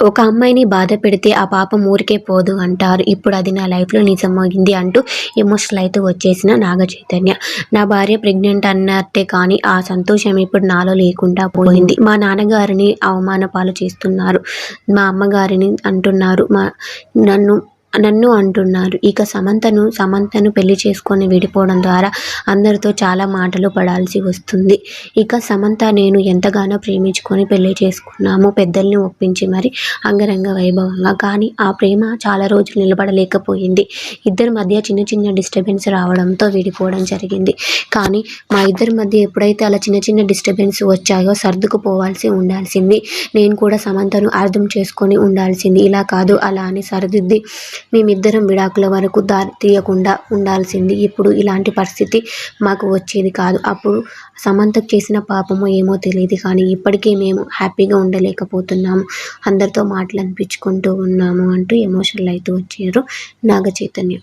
ఒక అమ్మాయిని బాధ పెడితే ఆ పాపం ఊరికే పోదు అంటారు. ఇప్పుడు అది నా లైఫ్లో నిజమైంది అంటూ ఎమోషనల్ అయితే వచ్చేసిన నాగ చైతన్య. నా భార్య ప్రెగ్నెంట్ అన్నట్టే కానీ ఆ సంతోషం ఇప్పుడు నాలో లేకుండా పోయింది. మా నాన్నగారిని అవమాన పాలు చేస్తున్నారు. మా అమ్మగారిని అంటున్నారు. మా నన్ను నన్ను అంటున్నారు. ఇక సమంతను సమంతను పెళ్ళి చేసుకొని విడిపోవడం ద్వారా అందరితో చాలా మాటలు పడాల్సి వస్తుంది. ఇక సమంత నేను ఎంతగానో ప్రేమించుకొని పెళ్ళి చేసుకున్నాము. పెద్దల్ని ఒప్పించి మరి అంగరంగ వైభవంగా. కానీ ఆ ప్రేమ చాలా రోజులు నిలబడలేకపోయింది. ఇద్దరి మధ్య చిన్న చిన్న డిస్టర్బెన్స్ రావడంతో విడిపోవడం జరిగింది. కానీ మా ఇద్దరి మధ్య ఎప్పుడైతే అలా చిన్న చిన్న డిస్టర్బెన్స్ వచ్చాయో సర్దుకుపోవాల్సి ఉండాల్సింది. నేను కూడా సమంతను అర్థం చేసుకొని ఉండాల్సింది. ఇలా కాదు అలా అని సరిదిద్ది మేమిద్దరం విడాకుల వరకు దారి తీయకుండా ఉండాల్సింది. ఇప్పుడు ఇలాంటి పరిస్థితి మాకు వచ్చేది కాదు. అప్పుడు సమంతకు చేసిన పాపమో ఏమో తెలియదు కానీ ఇప్పటికే మేము హ్యాపీగా ఉండలేకపోతున్నాము. అందరితో మాటలు అనిపించుకుంటూ ఉన్నాము అంటూ ఎమోషనల్ అయితే వచ్చారు నాగ చైతన్య.